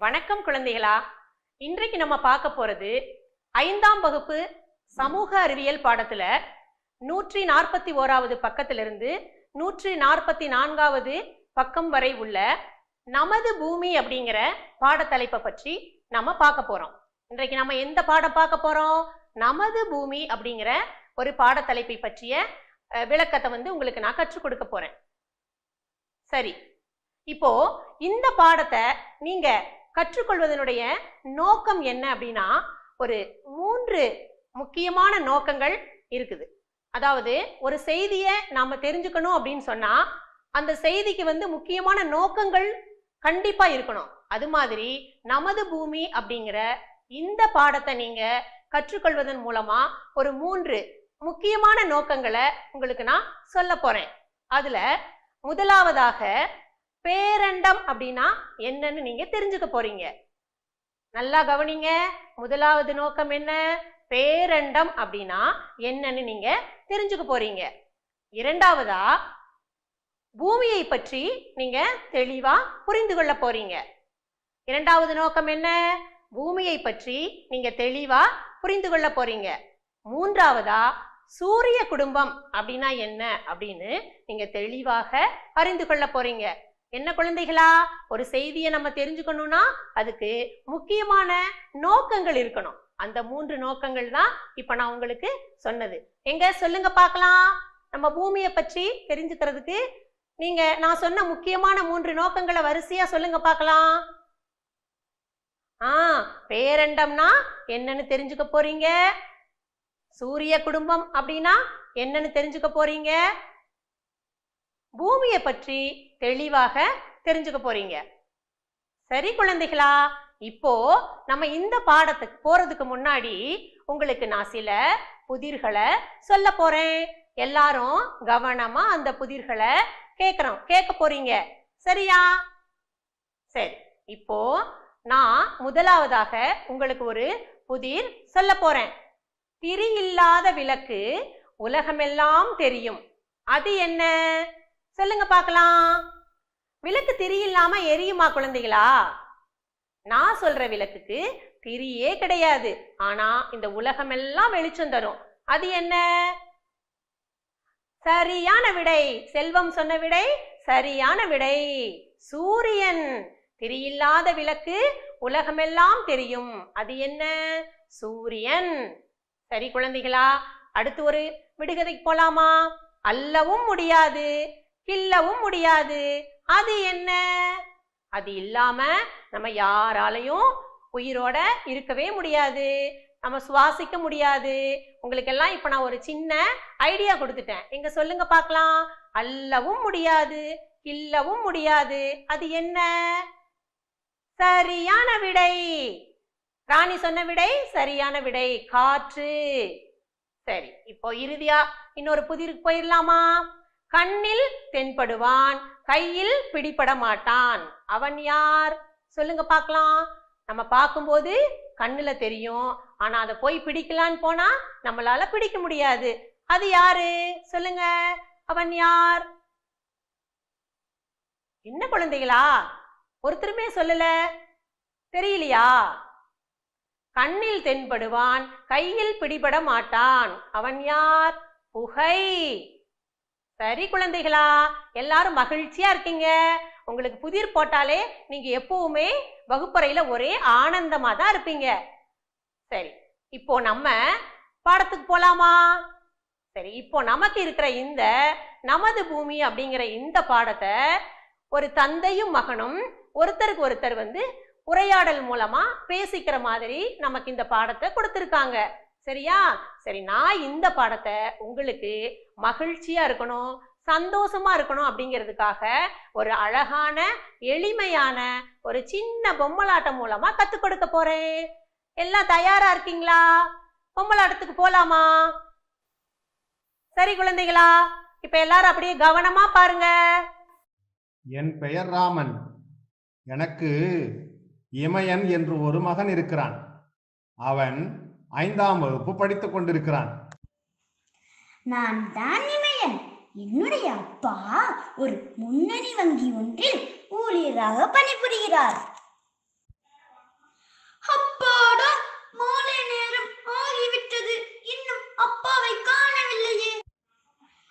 வணக்கம் குழந்தைகளா. இன்றைக்கு நம்ம பார்க்க போறது ஐந்தாம் வகுப்பு சமூக அறிவியல் பாடத்துல நூற்றி நாற்பத்தி ஓராவது பக்கத்திலிருந்து நூற்றி நாற்பத்தி நான்காவது பக்கம் வரை உள்ள நமது பூமி அப்படிங்கிற பாடத்தலைப்பை பற்றி நம்ம பார்க்க போறோம். இன்றைக்கு நம்ம எந்த பாடம் பார்க்க போறோம்? நமது பூமி அப்படிங்கிற ஒரு பாடத்தலைப்பை பற்றிய விளக்கத்தை வந்து உங்களுக்கு நான் கற்றுக் கொடுக்க போறேன். சரி. இப்போ இந்த பாடத்தை நீங்க கற்றுக்கொள்வதனுடைய நோக்கம் என்ன அப்படின்னா ஒரு மூன்று முக்கியமான நோக்கங்கள் இருக்குது. அதாவது ஒரு செய்தியை நாம தெரிஞ்சுக்கணும் அப்படின்னு சொன்னால் அந்த செய்திக்கு வந்து முக்கியமான நோக்கங்கள் கண்டிப்பாக இருக்கணும். அது மாதிரி நமது பூமி அப்படிங்கிற இந்த பாடத்தை நீங்கள் கற்றுக்கொள்வதன் மூலமாக ஒரு மூன்று முக்கியமான நோக்கங்களை உங்களுக்கு நான் சொல்ல போகிறேன் அதில் முதலாவதாக பேரண்டம் அப்படின்னா என்னன்னு நீங்க தெரிஞ்சுக்க போறீங்க. நல்லா கவனிங்க. முதலாவது நோக்கம் என்ன? பேரண்டம் அப்படின்னா என்னன்னு நீங்க தெரிஞ்சுக்க போறீங்க. இரண்டாவதா பூமியை பற்றி நீங்க தெளிவா புரிந்து கொள்ள போறீங்க. இரண்டாவது நோக்கம் என்ன? பூமியை பற்றி நீங்க தெளிவா புரிந்து கொள்ள போறீங்க. மூன்றாவதா சூரிய குடும்பம் அப்படின்னா என்ன அப்படின்னு நீங்க தெளிவாக அறிந்து கொள்ள போறீங்க. என்ன குழந்தைகளா? ஒரு செய்தியை நம்ம தெரிஞ்சுக்கணும்னா அதுக்கு முக்கியமான நோக்கங்கள் இருக்கணும். அந்த மூன்று நோக்கங்கள் தான் இப்ப நான் உங்களுக்கு சொன்னது. எங்க? சொல்லுங்க பார்க்கலாம். நம்ம பூமியை பற்றி தெரிஞ்சுக்கிறதுக்கு நீங்க நான் சொன்ன முக்கியமான மூன்று நோக்கங்களை வரிசையா சொல்லுங்க பார்க்கலாம். ஆ பேரண்டம்னா என்னன்னு தெரிஞ்சுக்க போறீங்க? சூரிய குடும்பம் அப்படின்னா என்னன்னு தெரிஞ்சுக்க போறீங்க? பூமியை பற்றி தெளிவாக தெரிஞ்சுக்க போறீங்க. சரி குழந்தைகளா இப்போ நம்ம இந்த பாடத்துக்கு போறதுக்கு முன்னாடி உங்களுக்கு நான் சில புதிர்களை சொல்ல போறேன். எல்லாரும் கவனமா அந்த புதிர்களை கேட்கறோம் கேட்க போறீங்க. சரியா? சரி இப்போ நான் முதலாவதாக உங்களுக்கு ஒரு புதிர் சொல்ல போறேன். திரி இல்லாத விளக்கு உலகமெல்லாம் தெரியும். அது என்ன? சொல்லுங்க பார்க்கலாம். விளக்கு திரி இல்லாம எரியுமா குழந்தைகளா? நான் சொல்ற விளக்குக்கு திரியே கிடையாது. ஆனா இந்த உலகமெல்லாம் வெளிச்சம் தரும். அது என்ன? சரியான விடை. செல்வம் சொன்ன விடை சரியான விடை. சூரியன் திரியில்லாத விளக்கு உலகமெல்லாம் தெரியும். அது என்ன? சூரியன். சரி குழந்தைகளா அடுத்து ஒரு விடுகதைக்கு போலாமா? அல்லவும் முடியாது கில்லவும் முடியாது. அது என்ன? அது இல்லாம நம்ம யாராலையும் உயிரோட இருக்கவே முடியாது. நம்ம சுவாசிக்க முடியாது. உங்களுக்கெல்லாம் இப்ப நான் ஒரு சின்ன ஐடியா கொடுத்துட்டேன். எங்க சொல்லுங்க பார்க்கலாம். அல்லவும் முடியாது இல்லவும் முடியாது. அது என்ன? சரியான விடை. ராணி சொன்ன விடை சரியான விடை. காற்று. சரி இப்போ இறுதியா இன்னொரு புதிருக்கு போயிடலாமா கண்ணில் தென்படுவான். கையில் பிடிபட மாட்டான் அவன் யார்? சொல்லுங்க பார்க்கலாம். நம்ம பார்க்கும்போது கண்ணுல தெரியும். ஆனா அதை போய் பிடிக்கலான்னு போனா நம்மளால பிடிக்க முடியாது. அது யாரு? சொல்லுங்க. அவன் யார்? என்ன குழந்தைகளா? ஒருத்தருமே சொல்லல. தெரியலையா? கண்ணில் தென்படுவான் கையில் பிடிபட மாட்டான் அவன் யார்? புகை. சரி குழந்தைகளா எல்லாரும் மகிழ்ச்சியா இருக்கீங்க. உங்களுக்கு புதிர் போட்டாலே நீங்க எப்பவுமே வகுப்பறையில ஒரே ஆனந்தமா தான் இருப்பீங்க. சரி இப்போ நம்ம பாடத்துக்கு போலாமா? சரி இப்போ நமக்கு இருக்கிற இந்த நமது பூமி அப்படிங்கிற இந்த பாடத்தை ஒரு தந்தையும் மகனும் ஒருத்தருக்கு ஒருத்தர் வந்து உரையாடல் மூலமா பேசிக்கிற மாதிரி நமக்கு இந்த பாடத்தை கொடுத்துருக்காங்க. சரியா? சரி நான் இந்த பாடத்தை உங்களுக்கு மகிழ்ச்சியா இருக்கணும் சந்தோஷமா இருக்கணும் அப்படிங்கிறதுக்காக ஒரு அழகான எளிமையான ஒரு சின்ன பொம்மலாட்டம் மூலமா கத்துக் கொடுக்க போறேன். எல்லாம் தயாரா இருக்கீங்களா? பொம்மலாட்டத்துக்கு போலாமா? சரி குழந்தைகளா இப்ப எல்லாரும் அப்படியே கவனமா பாருங்க. என் பெயர் ராமன். எனக்கு இமயன் என்று ஒரு மகன் இருக்கிறான். அவன் ஐந்தாம் வகுப்பு படித்துக் கொண்டிருக்கிறான். நான் தான் இமயன் என்னுடைய அப்பா ஒரு முன்னணி வங்கி ஒன்றில் ஊழியராக பணிபுரிகிறார். அப்பாடா மாலை நேரம் ஆகிவிட்டது. இன்னும் அப்பாவை காணவில்லையே.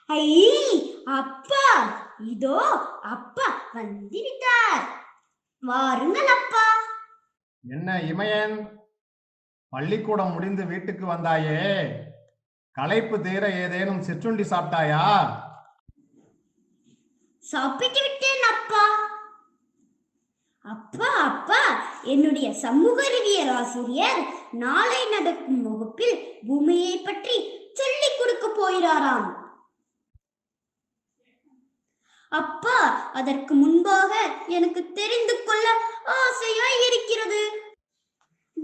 ஐ அப்பா இதோ அப்பா வந்துவிட்டார். வாருங்கள் அப்பா. என்ன இமயன்? பள்ளிக்கூடம் முடிந்து வீட்டுக்கு வந்தாயே? களைப்பு தீர ஏதேனும் சிற்றுண்டி சாப்பிட்டாயா? சாப்பிட்டு விட்டேன் அப்பா. அப்பா அப்பா என்னுடைய சமூக அறிவியல் ஆசிரியர் நாளை நடக்கும் வகுப்பில் பூமியை பற்றி சொல்லிக் கொடுக்க போகிறாராம். அப்பா அதற்கு முன்பாக எனக்கு தெரிந்து கொள்ள ஆசையாய் இருக்கிறது.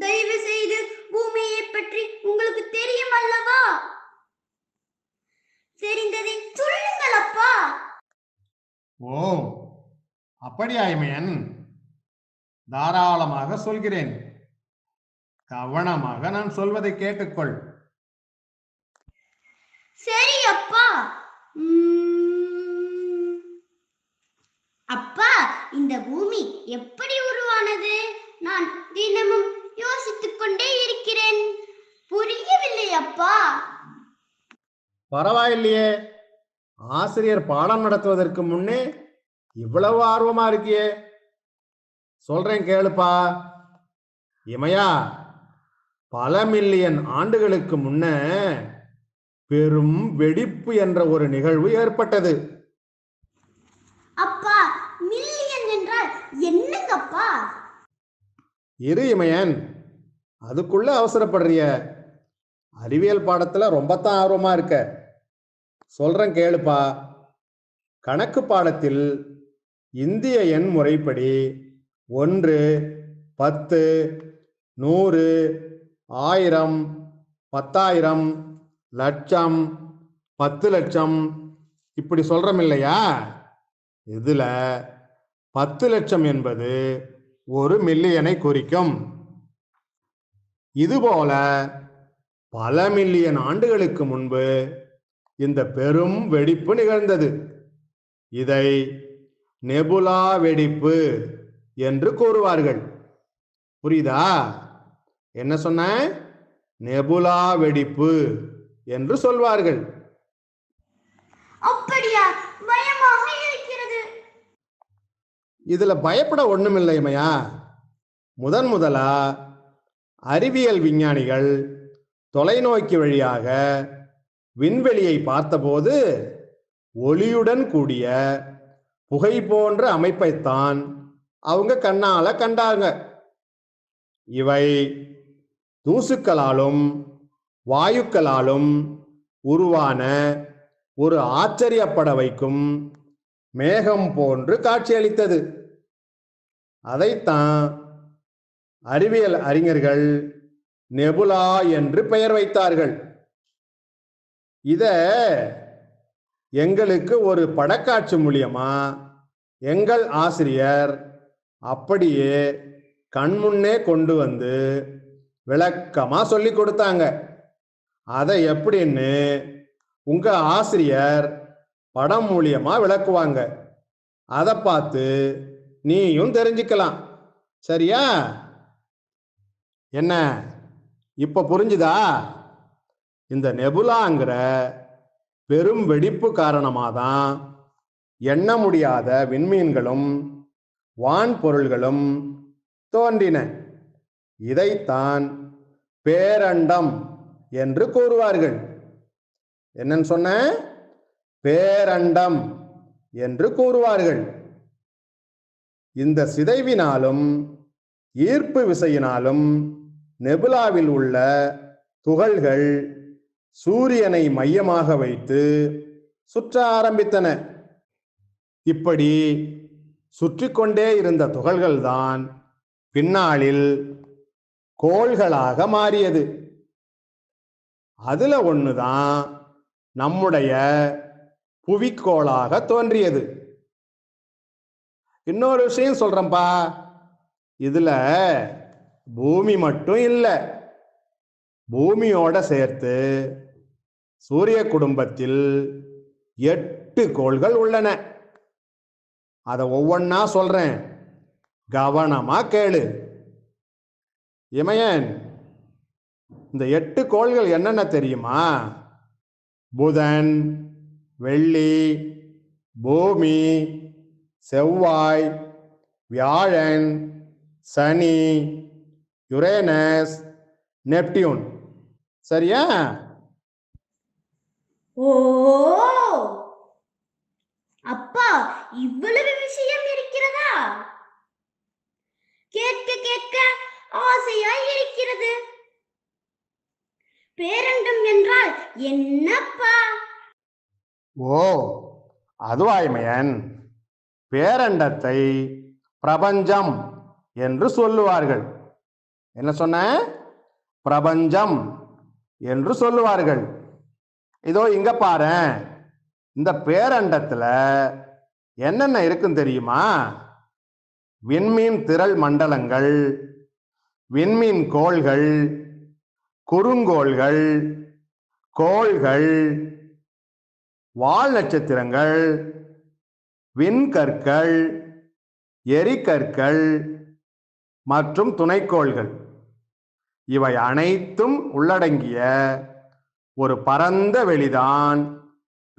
தயவு செய்து பூமியை பற்றி உங்களுக்கு தெரியும் அல்லவா தெரிந்ததை சொல்லுங்கள் அப்பா ஓ அப்படியா இமயன் தாராளமாக சொல்கிறேன். கவனமாக நான் சொல்வதை கேட்டுக்கொள். சரி அப்பா அப்பா இந்த பூமி எப்படி உருவானது? நான் தினமும் யோசித்துக் கொண்டே இருக்கிறேன். புரியவில்லை அப்பா பரவாயில்லையே. ஆசிரியர் பாடம் நடத்துவதற்கு முன்னே இவ்வளவு ஆர்வமா இருக்கியே. சொல்றேன் கேளுப்பா. இமையா பல மில்லியன் ஆண்டுகளுக்கு முன்ன பெரும் வெடிப்பு என்ற ஒரு நிகழ்வு ஏற்பட்டது அப்பா மில்லியன் என்றால் என்னங்கப்பா இரு இமயன் அதுக்குள்ள அவசரப்படுறிய? அறிவியல் பாடத்துல ரொம்பத்தான் ஆர்வமா இருக்க. சொல்றேன் கேளுப்பா. கணக்கு பாடத்தில் இந்திய எண் முறைப்படி ஒன்று பத்து நூறு ஆயிரம் பத்தாயிரம் லட்சம் பத்து லட்சம். இப்படி சொல்றோம் இல்லையா? இதுல பத்து லட்சம் என்பது ஒரு மில்லியனை குறிக்கும். இதுபோல பல மில்லியன் ஆண்டுகளுக்கு முன்பு இந்த பெரும் வெடிப்பு நிகழ்ந்தது. இதை நெபுலா வெடிப்பு என்று கூறுவார்கள். புரியுதா? என்ன சொன்ன? நெபுலா வெடிப்பு என்று சொல்வார்கள் அப்படியா பயமாக இருக்கிறது இதுல பயப்பட ஒண்ணுமில்லைமையா முதன் முதலா அறிவியல் விஞ்ஞானிகள் தொலைநோக்கி வழியாக விண்வெளியை பார்த்தபோது ஒளியுடன் கூடிய புகை போன்ற அமைப்பைத்தான் அவங்க கண்ணால கண்டாங்க. இவை தூசுக்களாலும் வாயுக்களாலும் உருவான ஒரு ஆச்சரியப்பட வைக்கும் மேகம் போன்று காட்சியளித்தது. அதைத்தான் அறிவியல் அறிஞர்கள் நெபுலா என்று பெயர் வைத்தார்கள். இத எங்களுக்கு ஒரு படக்காட்சி மூலியமா எங்கள் ஆசிரியர் அப்படியே கண்முன்னே கொண்டு வந்து விளக்கமா சொல்லி கொடுத்தாங்க. அதை எப்படின்னு உங்க ஆசிரியர் படம் மூலியமா விளக்குவாங்க. அதை பார்த்து நீயும் தெரிஞ்சுக்கலாம். சரியா? என்ன? இப்ப புரிஞ்சுதா? இந்த நெபுலாங்கிற பெரும் வெடிப்பு காரணமாக தான் எண்ண முடியாத விண்மீன்களும் வான் பொருள்களும் தோன்றின. இதைத்தான் பேரண்டம் என்று கூறுவார்கள். என்னன்னு சொன்ன? பேரண்டம் என்று கூறுவார்கள். இந்த சிதைவினாலும் ஈர்ப்பு விசையினாலும் நெபுலாவில் உள்ள துகள்கள் சூரியனை மையமாக வைத்து சுற்ற ஆரம்பித்தன. இப்படி சுற்றி கொண்டே இருந்த துகள்கள்தான் பின்னாளில் கோள்களாக மாறியது. அதுல ஒண்ணுதான் நம்முடைய புவிக்கோளாக தோன்றியது. இன்னொரு விஷயம் சொல்றேன்பா. இதுல பூமி மட்டும் இல்லை பூமியோட சேர்த்து சூரிய குடும்பத்தில் எட்டு கோள்கள் உள்ளன. அதை ஒவ்வொன்னா சொல்றேன். கவனமா கேளு. இமயன் இந்த எட்டு கோள்கள் என்னென்ன தெரியுமா? புதன் வெள்ளி பூமி செவ்வாய் வியாழன் சனி யுரேனஸ் நெப்டியூன். சரியா? ஓ! அப்பா இவ்வளவு விஷயம் இருக்கிறதா? கேட்க கேட்க ஆசையாய் இருக்கிறது. பேரண்டம் என்றால் என்னப்பா? ஓ அதுவாய்மையன் பேரண்டத்தை பிரபஞ்சம் என்று சொல்லுவார்கள். என்ன சொன்ன? பிரபஞ்சம் என்று சொல்லுவார்கள். இதோ இங்க பாரேன் இந்த பேரண்டத்துல என்னென்ன இருக்குன்னு தெரியுமா? விண்மீன் திரள் மண்டலங்கள் விண்மீன் கோள்கள் குறுங்கோள்கள் கோள்கள் வால் நட்சத்திரங்கள் விண்கற்கள் எரிகற்கள் மற்றும் துணைக்கோள்கள். இவை அனைத்தும் உள்ளடங்கிய ஒரு பரந்த வெளிதான்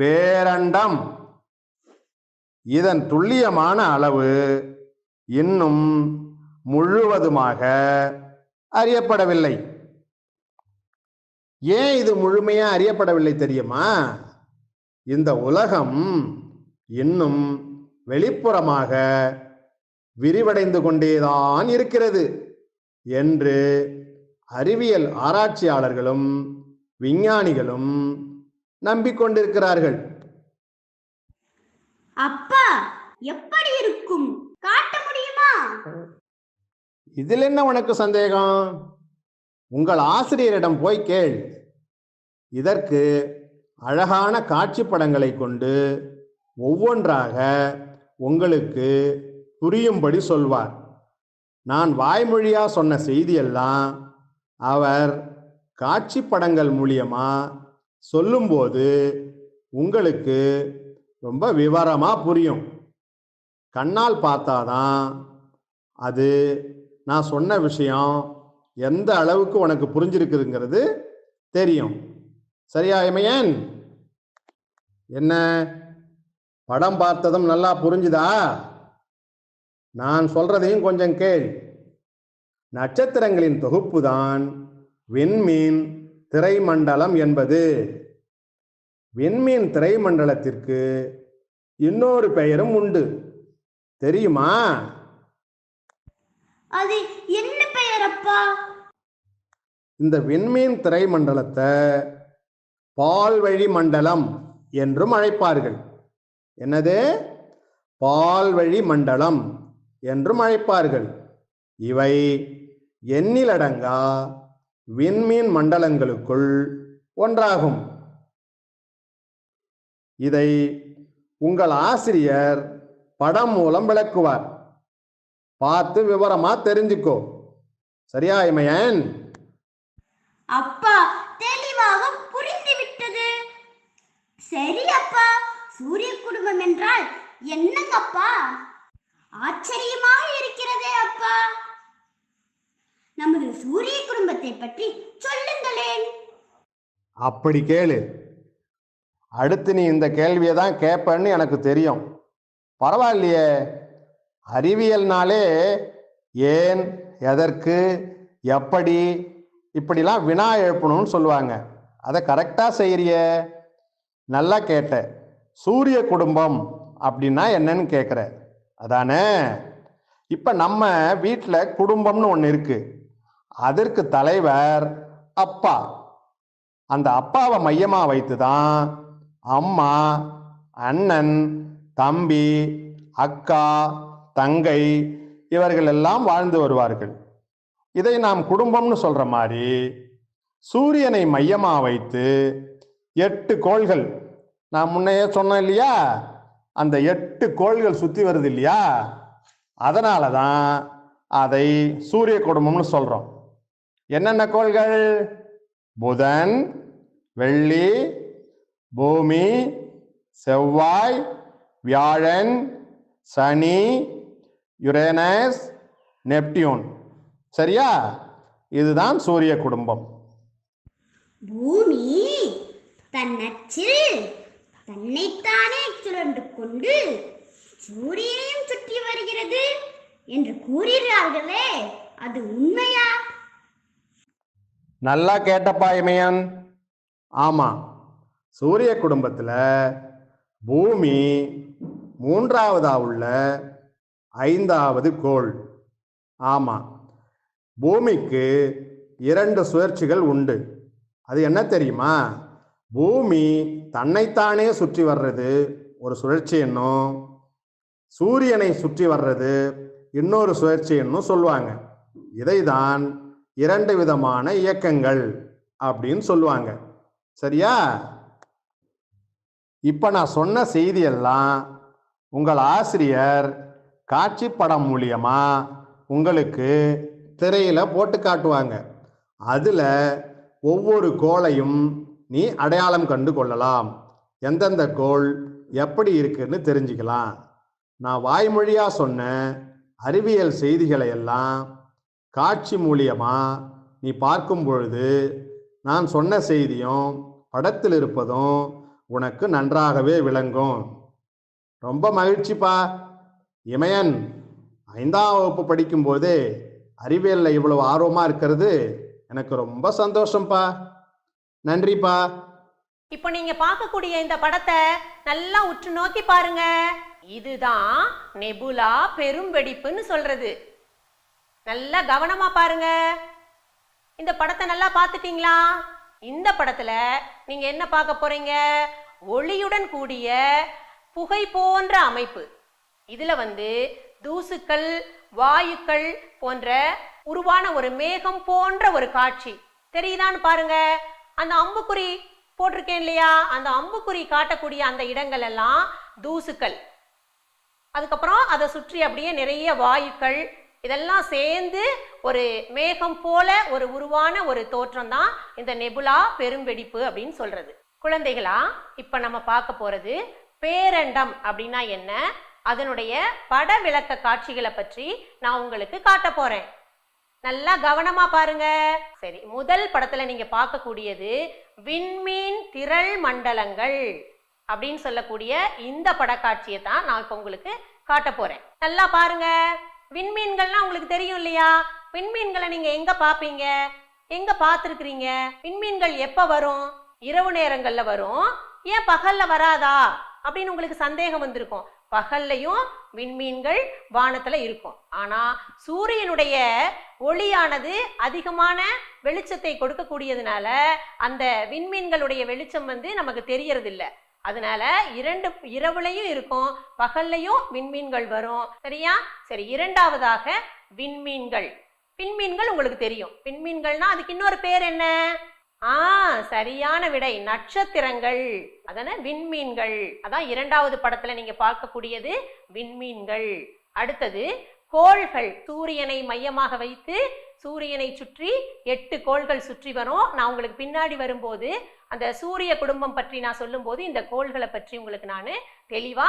பேரண்டம். இதன் துல்லியமான அளவு இன்னும் முழுவதுமாக அறியப்படவில்லை. ஏன் இது முழுமையா அறியப்படவில்லை தெரியுமா? இந்த உலகம் இன்னும் வெளிப்புறமாக விரிவடைந்து கொண்டேதான் இருக்கிறது என்று அறிவியல் ஆராய்ச்சியாளர்களும் விஞ்ஞானிகளும் நம்பிக்கொண்டிருக்கிறார்கள். அப்பா எப்படி இருக்கும்? காட்ட முடியுமா? இதில் என்ன உனக்கு சந்தேகம்? உங்கள் ஆசிரியரிடம் போய் கேள். இதற்கு அழகான காட்சி படங்களை கொண்டு ஒவ்வொன்றாக உங்களுக்கு புரியும்படி சொல்வார். நான் வாய்மொழியா சொன்ன செய்தியெல்லாம் அவர் காட்சி படங்கள் மூலியமா சொல்லும்போது உங்களுக்கு ரொம்ப விவரமாக புரியும். கண்ணால் பார்த்தாதான் அது நான் சொன்ன விஷயம் எந்த அளவுக்கு உனக்கு புரிஞ்சிருக்குதுங்கிறது தெரியும். சரியா இமையன்? என்ன? படம் பார்த்ததும் நல்லா புரிஞ்சுதா? நான் சொல்றதையும் கொஞ்சம் கேள். நட்சத்திரங்களின் தொகுப்பு தான் விண்மீன் திரைமண்டலம் என்பது. விண்மீன் திரைமண்டலத்திற்கு இன்னொரு பெயரும் உண்டு. தெரியுமா? அது என்ன பெயர் அப்பா? இந்த விண்மீன் திரைமண்டலத்தை பால்வழி மண்டலம் என்றும் அழைப்பார்கள். என்னது? பால்வழி மண்டலம் என்றும் அழைப்பார்கள். இவை எண்ணிலடங்கா விண்மீன் மண்டலங்களுக்குள் ஒன்றாகும். இதை உங்கள் ஆசிரியர் படம் மூலம் விளக்குவார். பார்த்து விவரமா தெரிஞ்சுக்கோ. சரியா இமையன் அப்பா தெளிவாக புரிந்து விட்டது சரி அப்பா சூரிய குடும்பம் என்றால் என்னங்க அப்பா ஆச்சரியமாக இருக்கிறதே அப்பா. நமது சூரிய குடும்பத்தை பற்றி சொல்லுங்களேன். அப்படி கேளு. அடுத்து நீ இந்த கேள்வியை தான் கேட்பன்னு எனக்கு தெரியும். பரவாயில்லையே. அறிவியல்னாலே ஏன் எதற்கு எப்படி இப்படிலாம் வினா எழுப்பணும்னு சொல்லுவாங்க. அதை கரெக்டாக செய்கிறிய நல்லா கேட்ட. சூரிய குடும்பம் அப்படின்னா என்னன்னு கேட்குற அதானே? இப்போ நம்ம வீட்டில் குடும்பம்னு ஒன்று இருக்கு. அதற்கு தலைவர் அப்பா. அந்த அப்பாவை மையமாக வைத்து தான் அம்மா அண்ணன் தம்பி அக்கா தங்கை இவர்கள் எல்லாம் வாழ்ந்து வருவார்கள். இதை நாம் குடும்பம்னு சொல்ற மாதிரி சூரியனை மையமாக வைத்து எட்டு கோள்கள் நான் முன்னையே சொன்னேன் இல்லையா அந்த எட்டு கோள்கள் சுற்றி வருது இல்லையா அதனால தான் அதை சூரிய குடும்பம்னு சொல்கிறோம் என்னென்ன கோள்கள்? புதன் வெள்ளி பூமி செவ்வாய் வியாழன் சனி யுரேனஸ் நெப்டியூன். சரியா? இதுதான் சூரிய குடும்பம். பூமி தன் நச்சில் தன்னைத்தானே சுழன்று கொண்டு சூரியனையும் சுற்றி வருகிறது என்று கூறுகிறார்களே அது உண்மையா? நல்லா கேட்டப்பா இமையன். ஆமா சூரிய குடும்பத்துல பூமி மூன்றாவதா உள்ள ஐந்தாவது கோள். ஆமா பூமிக்கு இரண்டு சுழற்சிகள் உண்டு. அது என்ன தெரியுமா? பூமி தன்னைத்தானே சுற்றி வர்றது ஒரு சுழற்சி என்னும் சூரியனை சுற்றி வர்றது இன்னொரு சுழற்சி என்னும் சொல்லுவாங்க. இதைதான் இரண்டு விதமான இயக்கங்கள் அப்படின்னு சொல்லுவாங்க. சரியா? இப்ப நான் சொன்ன செய்தியெல்லாம் உங்கள் ஆசிரியர் காட்சி படம் மூலியமா உங்களுக்கு திரையில போட்டு காட்டுவாங்க. அதுல ஒவ்வொரு கோளையும் நீ அடையாளம் கண்டு கொள்ளலாம். எந்தெந்த கோள் எப்படி இருக்குன்னு தெரிஞ்சுக்கலாம். நான் வாய்மொழியா சொன்ன அறிவியல் செய்திகளை எல்லாம் காட்சி மூலியமா நீ பார்க்கும் பொழுது நான் சொன்ன செய்தியும் படத்தில் இருப்பதும் உனக்கு நன்றாகவே விளங்கும். ரொம்ப மகிழ்ச்சிப்பா. இமயன் ஐந்தாம் வகுப்பு படிக்கும்போதே அறிவியலில் இவ்வளவு ஆர்வமாக இருக்கிறது. எனக்கு ரொம்ப சந்தோஷம்ப்பா நன்றிப்பா. இப்போ நீங்க பார்க்கக்கூடிய இந்த படத்தை நல்லா உற்று நோக்கி பாருங்க. இதுதான் நெபுலா பெரும் வெடிப்புன்னு சொல்றது. நல்லா கவனமா பாருங்க. இந்த படத்தை நல்லா பார்த்துட்டீங்களா? இந்த படத்துல நீங்க என்ன பார்க்க போறீங்க? ஒளியுடன் கூடிய புகை போன்ற அமைப்பு. இதுல வந்து தூசுக்கள் வாயுக்கள் போன்ற உருவான ஒரு மேகம் போன்ற ஒரு காட்சி. தெரியுதான்னு பாருங்க. அந்த அம்புக்குறி போட்டிருக்கேன் இல்லையா? அந்த அம்புக்குறி காட்டக்கூடிய அந்த இடங்கள் எல்லாம் தூசுக்கள். அதுக்கப்புறம் அதை சுற்றி அப்படியே நிறைய வாயுக்கள். இதெல்லாம் சேர்ந்து ஒரு மேகம் போல ஒரு உருவான ஒரு தோற்றம் தான் இந்த நெபுலா பெரும்பெடிப்பு அப்படின்னு சொல்றது. குழந்தைகளா இப்ப நம்ம பார்க்க போறது பேரண்டம் அப்படின்னா என்ன? அதனுடைய பட விளக்க காட்சிகளை பற்றி நான் உங்களுக்கு காட்ட போறேன். நல்லா கவனமா பாருங்க. சரி முதல் படத்துல நீங்க பார்க்கக்கூடியது விண்மீன் திரள் மண்டலங்கள் அப்படின்னு சொல்லக்கூடிய இந்த படக்காட்சியை தான் நான் இப்போ உங்களுக்கு காட்ட போறேன். நல்லா பாருங்க. விண்மீன்கள்லாம் உங்களுக்கு தெரியும் இல்லையா? விண்மீன்களை நீங்க எங்க பாப்பீங்க எங்க பார்த்துருக்குறீங்க? விண்மீன்கள் எப்ப வரும்? இரவு நேரங்கள்ல வரும். ஏன் பகல்ல வராதா? அப்படின்னு உங்களுக்கு சந்தேகம் வந்திருக்கும். பகல்லையும் விண்மீன்கள் வானத்தில் இருக்கும். ஆனால் சூரியனுடைய ஒளியானது அதிகமான வெளிச்சத்தை கொடுக்கக்கூடியதுனால அந்த விண்மீன்களுடைய வெளிச்சம் வந்து நமக்கு தெரியறதில்லை. அதனால இரண்டு இரவுலையும் இருக்கும் பகல்லையும் விண்மீன்கள் வரும். சரியா? சரி இரண்டாவதாக விண்மீன்கள். விண்மீன்கள் உங்களுக்கு தெரியும். விண்மீன்கள்னா அதுக்கு இன்னொரு பேர் என்ன? ஆ சரியான விடை. நட்சத்திரங்கள். அதான விண்மீன்கள். அதான் இரண்டாவது படத்துல நீங்க பார்க்கக்கூடியது விண்மீன்கள். அடுத்தது கோள்கள். சூரியனை மையமாக வைத்து சூரியனை சுற்றி எட்டு கோள்கள் சுற்றி வரும். நான் உங்களுக்கு பின்னாடி வரும்போது அந்த சூரிய குடும்பம் பற்றி நான் சொல்லும்போது இந்த கோள்களை பற்றி உங்களுக்கு நான் தெளிவா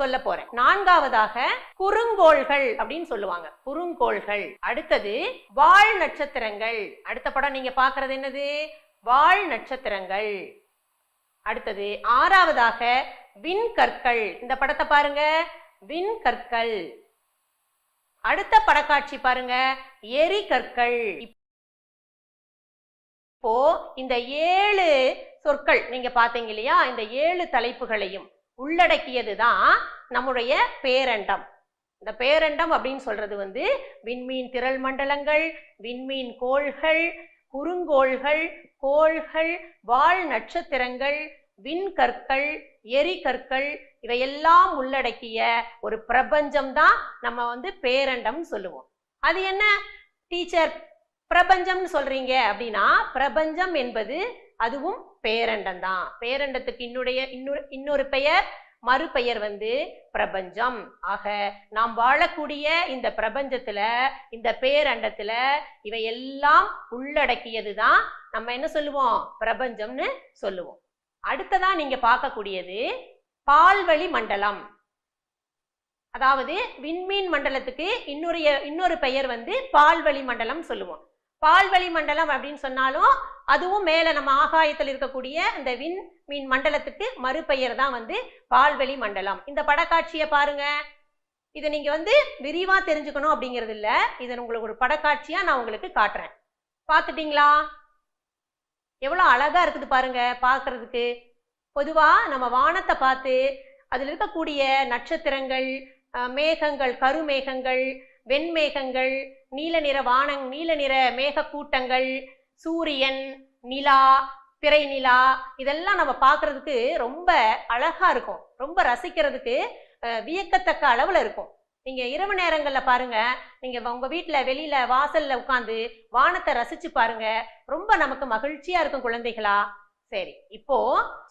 சொல்ல போறேன். நான்காவதாக குறுங்கோள்கள் அப்படின்னு சொல்லுவாங்க. குறுங்கோள்கள். அடுத்தது வாழ் நட்சத்திரங்கள். அடுத்த படம் நீங்க பாக்குறது என்னது? வால் நட்சத்திரங்கள். அடுத்தது ஆறாவதாக விண்கற்கள். இந்த படத்தை பாருங்க. விண்கற்கள். அடுத்த படக்காட்சி பாருங்க. எரிகற்கள். இப்போ இந்த ஏழு சொற்கள் நீங்க பாத்தீங்க இல்லையா? இந்த ஏழு தலைப்புகளையும் உள்ளடக்கியது தான் நம்முடைய பேரண்டம். இந்த பேரண்டம் அப்படின்னு சொல்றது வந்து விண்மீன் திரள் மண்டலங்கள் விண்மீன் கோள்கள் குறுங்கோள்கள் கோள்கள் வால் நட்சத்திரங்கள் விண்கற்கள் எரிகற்கள் இவையெல்லாம் உள்ளடக்கிய ஒரு பிரபஞ்சம் தான் நம்ம வந்து பேரண்டம் சொல்லுவோம். அது என்ன? டீச்சர் பிரபஞ்சம்னு சொல்றீங்க அப்படின்னா பிரபஞ்சம் என்பது அதுவும் பேரண்டம் தான். பேரண்டத்துக்கு இன்னுடைய இன்னொரு இன்னொரு பெயர் மறுபெயர் வந்து பிரபஞ்சம். ஆக நாம் வாழக்கூடிய இந்த பிரபஞ்சத்துல இந்த பேரண்டத்துல இவையெல்லாம் உள்ளடக்கியது தான் நம்ம என்ன சொல்லுவோம்? பிரபஞ்சம்னு சொல்லுவோம். அடுத்ததா நீங்க பார்க்கக்கூடியது பால்வழி மண்டலம். அதாவது விண்மீன் மண்டலத்துக்கு இன்னொரு இன்னொரு பெயர் வந்து பால்வழி மண்டலம் சொல்லுவோம். பால்வழி மண்டலம் அப்படின்னு சொன்னாலும் அதுவும் மேலே நம்ம ஆகாயத்தில் இருக்கக்கூடிய இந்த விண் மீன் மண்டலத்துக்கு மறுபெயர் தான் வந்து பால்வெளி மண்டலம். இந்த படக்காட்சியை பாருங்க. இதை நீங்க வந்து விரிவா தெரிஞ்சுக்கணும் அப்படிங்கிறது இல்ல இதை உங்களுக்கு ஒரு படக்காட்சியா நான் உங்களுக்கு காட்டுறேன். பார்த்துட்டீங்களா? எவ்வளோ அழகா இருக்குது பாருங்க பார்க்கறதுக்கு. பொதுவா நம்ம வானத்தை பார்த்து அதில் இருக்கக்கூடிய நட்சத்திரங்கள் மேகங்கள் கருமேகங்கள் வெண்மேகங்கள் நீல நிற வானங் நீல நிற மேகக்கூட்டங்கள் சூரியன் நிலா பிறை நிலா இதெல்லாம் நம்ம பார்க்கறதுக்கு ரொம்ப அழகா இருக்கும். ரொம்ப ரசிக்கிறதுக்கு வியக்கத்தக்க அளவில் இருக்கும். நீங்கள் இரவு நேரங்களில் பாருங்கள் நீங்கள் உங்கள் வீட்டில் வெளியில் வாசலில் உட்காந்து வானத்தை ரசித்து பாருங்க ரொம்ப நமக்கு மகிழ்ச்சியாக இருக்கும் குழந்தைகளா. சரி இப்போ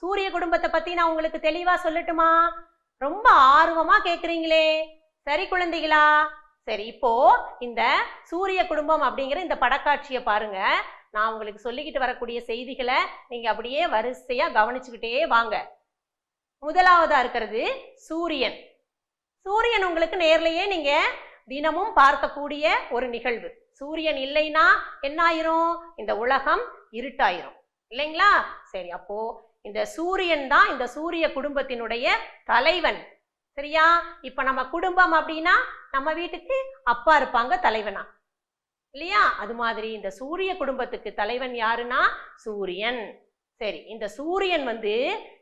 சூரிய குடும்பத்தை பற்றி நான் உங்களுக்கு தெளிவாக சொல்லட்டுமா? ரொம்ப ஆர்வமாக கேட்குறீங்களே சரி குழந்தைகளா. சரி இப்போ இந்த சூரிய குடும்பம் அப்படிங்கிற இந்த படக்காட்சியை பாருங்க. நான் உங்களுக்கு சொல்லிக்கிட்டு வரக்கூடிய செய்திகளை நீங்க அப்படியே வரிசையா கவனிச்சுக்கிட்டே வாங்க. முதலாவதா இருக்கிறது சூரியன். சூரியன் உங்களுக்கு நேர்லயே நீங்க தினமும் பார்க்கக்கூடிய ஒரு நிகழ்வு. சூரியன் இல்லைன்னா என்ன ஆயிரும்? இந்த உலகம் இருட்டாயிரும். இல்லைங்களா? சரி அப்போ இந்த சூரியன் தான் இந்த சூரிய குடும்பத்தினுடைய தலைவன். சரியா? இப்ப நம்ம குடும்பம் அப்படின்னா நம்ம வீட்டுக்கு அப்பா இருப்பாங்க தலைவனா? இல்லையா? அது மாதிரி இந்த சூரிய குடும்பத்துக்கு தலைவன் யாருன்னா சூரியன். சரி இந்த சூரியன் வந்து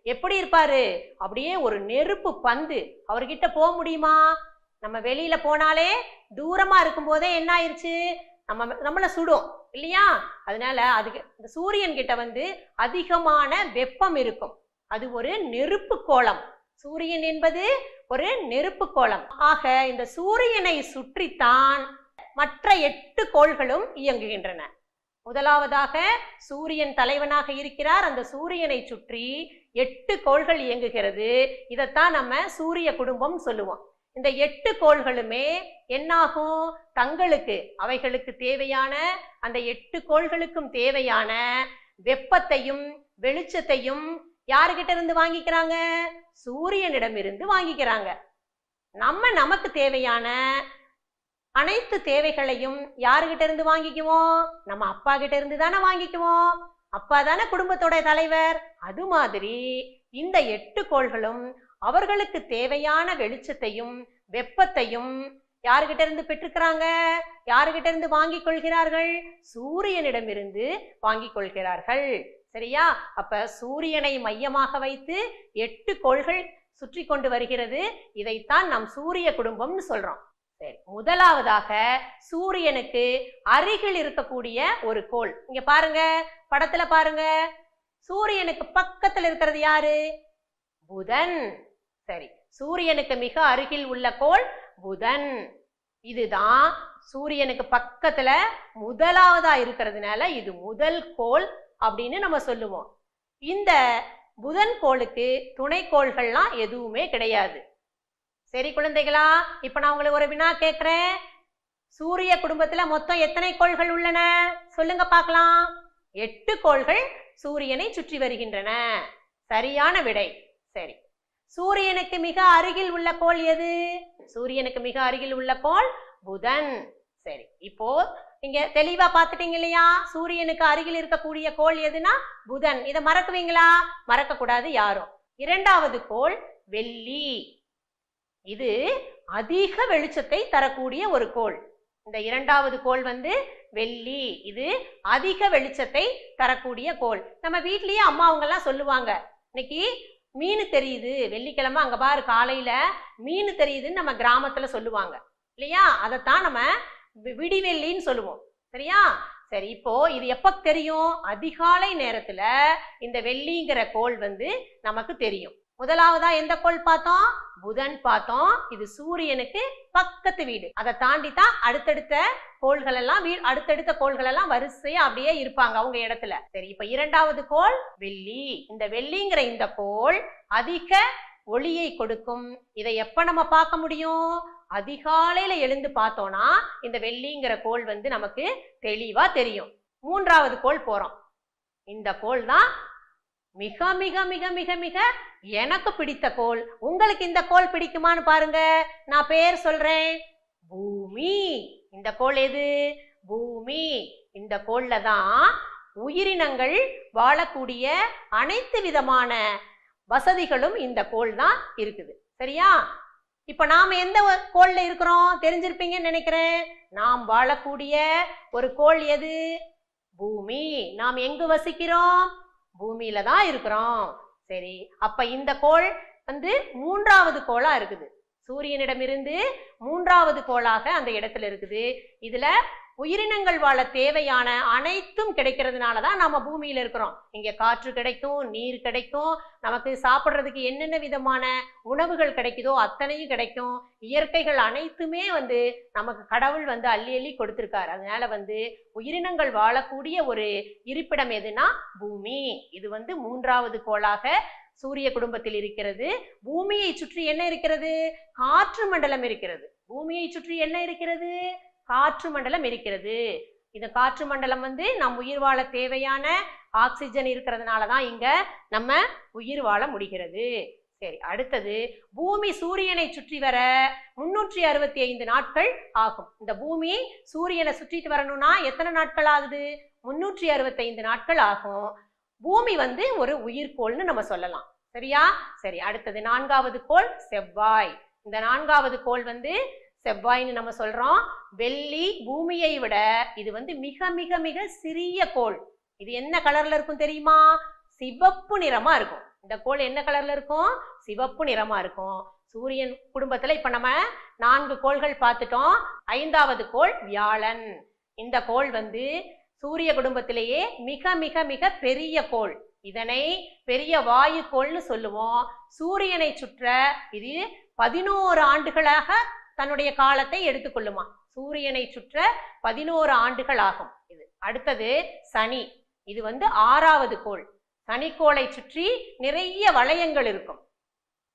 எப்படி இருப்பாரு? அப்படியே ஒரு நெருப்பு பந்து. அவர்கிட்ட போக முடியுமா? நம்ம வெளியில போனாலே தூரமா இருக்கும்போதே என்ன ஆயிடுச்சு நம்ம நம்மள சுடும் இல்லையா? அதனால அதுக்கு இந்த சூரியன் கிட்ட வந்து அதிகமான வெப்பம் இருக்கும். அது ஒரு நெருப்பு கோலம் சூரியன் என்பது ஒரு நெருப்பு கோலம் ஆக இந்த சூரியனை சுற்றித்தான் மற்ற எட்டு கோள்களும் இயங்குகின்றன. முதலாவதாக சூரியன் தலைவனாக இருக்கிறார். அந்த சூரியனை சுற்றி எட்டு கோள்கள் இயங்குகிறது. இதைத்தான் நம்ம சூரிய குடும்பம் சொல்லுவோம். இந்த எட்டு கோள்களுமே என்னாகும்? தங்களுக்கு அவைகளுக்கு தேவையான அந்த எட்டு கோள்களுக்கும் தேவையான வெப்பத்தையும் வெளிச்சத்தையும் யாருகிட்ட இருந்து வாங்கிக்கிறாங்க? சூரியனிடமிருந்து வாங்கிக்கிறாங்க. நம்ம நமக்கு தேவையான அனைத்து தேவைகளையும் யாருகிட்ட இருந்து வாங்கிக்குவோம் நம்ம அப்பா கிட்ட இருந்து தானே வாங்கிக்குவோம் அப்பா தானே குடும்பத்தோட தலைவர். அது மாதிரி இந்த எட்டு கோள்களும் அவர்களுக்கு தேவையான வெளிச்சத்தையும் வெப்பத்தையும் யாருகிட்ட இருந்து பெற்றுக்கிறாங்க யாருகிட்ட இருந்து வாங்கிக் கொள்கிறார்கள்? சூரியனிடமிருந்து வாங்கிக் கொள்கிறார்கள். சரியா? அப்ப சூரியனை மையமாக வைத்து எட்டு கோள்கள் சுற்றி கொண்டு வருகிறது. இதைத்தான் நாம் சூரிய குடும்பம்னு சொல்றோம். சரி முதலாவதாக சூரியனுக்கு அருகில் இருக்கக்கூடிய ஒரு கோள். இங்க பாருங்க படத்துல பாருங்க. சூரியனுக்கு பக்கத்துல இருக்கிறது யாரு? புதன். சரி சூரியனுக்கு மிக அருகில் உள்ள கோள் புதன். இதுதான் சூரியனுக்கு பக்கத்துல முதலாவதா இருக்கிறதுனால இது முதல் கோள் அப்படின்னு நம்ம சொல்லுவோம். இந்த புதன் கோளுக்கு துணைக்கோள்கள்லாம் எதுவுமே கிடையாது. சரி குழந்தைகளா இப்ப நான் உங்களுக்கு ஒரு வினா கேட்கிறேன். சூரிய குடும்பத்துல மொத்தம் எத்தனை கோள்கள் உள்ளன? சொல்லுங்க பார்க்கலாம். எட்டு கோள்கள் சூரியனை சுற்றி வருகின்றன. சரியான விடை. சரி. சூரியனுக்கு மிக அருகில் உள்ள கோள் எது? சூரியனுக்கு மிக அருகில் உள்ள கோள் புதன். சரி. இப்போ இங்க தெளிவா பார்த்துட்டீங்க இல்லையா? சூரியனுக்கு அருகில் இருக்கக்கூடிய கோள் எதுனா புதன். இதை மறக்குவீங்களா? மறக்க கூடாது யாரும். இரண்டாவது கோள் வெள்ளி. இது அதிக வெளிச்சத்தை தரக்கூடிய ஒரு கோள். இந்த இரண்டாவது கோள் வந்து வெள்ளி. இது அதிக வெளிச்சத்தை தரக்கூடிய கோள். நம்ம வீட்லயே அம்மா அவங்கெல்லாம் சொல்லுவாங்க. இன்னைக்கு மீன் தெரியுது. வெள்ளிக்கிழமை அங்க பாரு காலையில மீன் தெரியுதுன்னு நம்ம கிராமத்துல சொல்லுவாங்க. இல்லையா? அதைத்தான் நம்ம விடிவெள்ளின்னு சொல்லுவோம். சரியா? சரி இப்போ இது எப்ப தெரியும்? அதிகாலை நேரத்துல இந்த வெள்ளிங்கிற கோள் வந்து நமக்கு தெரியும். முதலாவதா எந்த கோள் பார்த்தோம்? புதன் பார்த்தோம். இது சூரியனுக்கு பக்கத்து வீடு. அதை தாண்டி தான் அடுத்தடுத்த கோள்கள் எல்லாம் வீ அடுத்தடுத்த கோள்கள் எல்லாம் வரிசையா அப்படியே இருப்பாங்க அவங்க இடத்துல. சரி இப்ப இரண்டாவது கோள் வெள்ளி. இந்த வெள்ளிங்கிற இந்த கோள் அதிக ஒளியை கொடுக்கும். இதை எப்ப நம்ம பார்க்க முடியும்? அதிகாலையில எழுந்து பார்த்தோம்னா இந்த வெள்ளிங்கிற கோள் வந்து நமக்கு தெளிவா தெரியும். மூன்றாவது கோள் போறோம். இந்த கோள் தான் மிக மிக மிக மிக மிக எனக்கு பிடித்த கோள். உங்களுக்கு இந்த கோள் பிடிக்குமான்னு பாருங்க. நான் பேர் சொல்றேன். பூமி. இந்த கோள் எது? பூமி. இந்த கோள்ல தான் உயிரினங்கள் வாழக்கூடிய அனைத்து விதமான வசதிகளும் இந்த கோள் தான் இருக்குது. சரியா? இப்போ நாம் எந்த கோளில் இருக்கிறோம்? தெரிஞ்சிருப்பீங்கன்னு நினைக்கிறேன். நாம் வாழக்கூடிய ஒரு கோள் எது? பூமி. நாம் எங்கு வசிக்கிறோம்? பூமியில தான் இருக்கிறோம். சரி அப்ப இந்த கோள் வந்து மூன்றாவது கோளா இருக்குது. சூரியனிடமிருந்து மூன்றாவது கோளாக அந்த இடத்துல இருக்குது. இதுல உயிரினங்கள் வாழ தேவையான அனைத்தும் கிடைக்கிறதுனால தான் நம்ம பூமியில் இருக்கிறோம். இங்கே காற்று கிடைக்கும் நீர் கிடைக்கும் நமக்கு சாப்பிட்றதுக்கு என்னென்ன விதமான உணவுகள் கிடைக்குதோ அத்தனையும் கிடைக்கும். இயற்கைகள் அனைத்துமே வந்து நமக்கு கடவுள் வந்து அள்ளி அள்ளி கொடுத்துருக்காரு. அதனால வந்து உயிரினங்கள் வாழக்கூடிய ஒரு இருப்பிடம் எதுனா பூமி. இது வந்து மூன்றாவது கோளாக சூரிய குடும்பத்தில் இருக்கிறது. பூமியை சுற்றி என்ன இருக்கிறது? காற்று மண்டலம் இருக்கிறது. பூமியை சுற்றி என்ன இருக்கிறது? காற்று மண்டலம் இருக்கிறது. இந்த காற்று மண்டலம் வந்து நம் உயிர் வாழ தேவையான ஆக்சிஜன் இருக்கிறதுனால தான் இங்கே நம்ம உயிர் வாழ முடிகிறது. சரி அடுத்தது பூமி சூரியனை சுற்றி வர முன்னூற்றி அறுபத்தி ஐந்து நாட்கள் ஆகும். இந்த பூமி சூரியனை சுற்றிட்டு வரணும்னா எத்தனை நாட்கள் ஆகுது? முன்னூற்றி அறுபத்தைந்து நாட்கள் ஆகும். பூமி வந்து ஒரு உயிர்கோள்னு நம்ம சொல்லலாம். சரியா? சரி அடுத்தது நான்காவது கோள் செவ்வாய். இந்த நான்காவது கோள் வந்து செவ்வாய்ன்னு நம்ம சொல்றோம். வெள்ளி பூமியை விட இது வந்து மிக மிக மிக சிறிய கோள். இது என்ன கலர்ல இருக்கும் தெரியுமா? சிவப்பு நிறமா இருக்கும். இந்த கோள் என்ன கலர்ல இருக்கும்? சிவப்பு நிறமா இருக்கும். சூரியன் குடும்பத்துல இப்ப நம்ம நான்கு கோள்கள் பார்த்துட்டோம். ஐந்தாவது கோள் வியாழன். இந்த கோள் வந்து சூரிய குடும்பத்திலேயே மிக மிக மிக பெரிய கோள். இதனை பெரிய வாயு கோள்னு சொல்லுவோம். சூரியனை சுற்ற இது பதினோரு ஆண்டுகளாக தன்னுடைய காலத்தை எடுத்துக்கொள்ளுமா சூரியனை சுற்ற பதினோரு ஆண்டுகள் ஆகும் இது. அடுத்தது சனி. இது வந்து ஆறாவது கோள். சனிக்கோளை சுற்றி நிறைய வளையங்கள் இருக்கும்.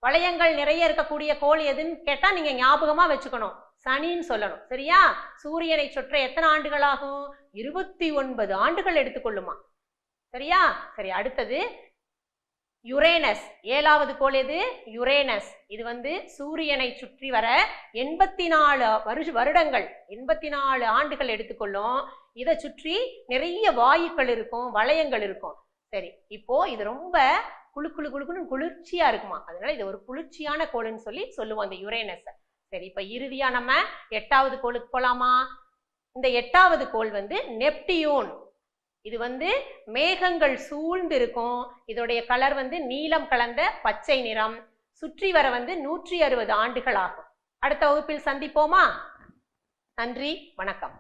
வளையங்கள் நிறைய இருக்கக்கூடிய கோள் எதுன்னு கேட்டா நீங்க ஞாபகமா வச்சுக்கணும். சனின்னு சொல்லணும். சரியா? சூரியனை சுற்ற எத்தனை ஆண்டுகள் ஆகும்? இருபத்தி ஒன்பது ஆண்டுகள் எடுத்துக்கொள்ளுமா சரியா? சரி அடுத்தது யுரேனஸ். ஏழாவது கோள் எது? யுரேனஸ். இது வந்து சூரியனை சுற்றி வர எண்பத்தி நாலு வருஷ வருடங்கள் எண்பத்தி நாலு ஆண்டுகள் எடுத்துக்கொள்ளும். இதை சுற்றி நிறைய வாயுக்கள் இருக்கும் வளையங்கள் இருக்கும். சரி இப்போ இது ரொம்ப குழு குழு குளுக்குன்னு குளிர்ச்சியா இருக்குமா? அதனால இது ஒரு குளிர்ச்சியான கோள்னு சொல்லி சொல்லுவோம் அந்த யுரேனஸ். சரி இப்ப இறுதியா நம்ம எட்டாவது கோளுக்கு போலாமா? இந்த எட்டாவது கோள் வந்து நெப்டியூன். இது வந்து மேகங்கள் சூழ்ந்து இருக்கும் இதோடைய கலர் வந்து நீலம் கலந்த பச்சை நிறம். சுற்றி வர வந்து நூற்றி அறுபது ஆண்டுகள் ஆகும். அடுத்த வகுப்பில் சந்திப்போமா? நன்றி வணக்கம்.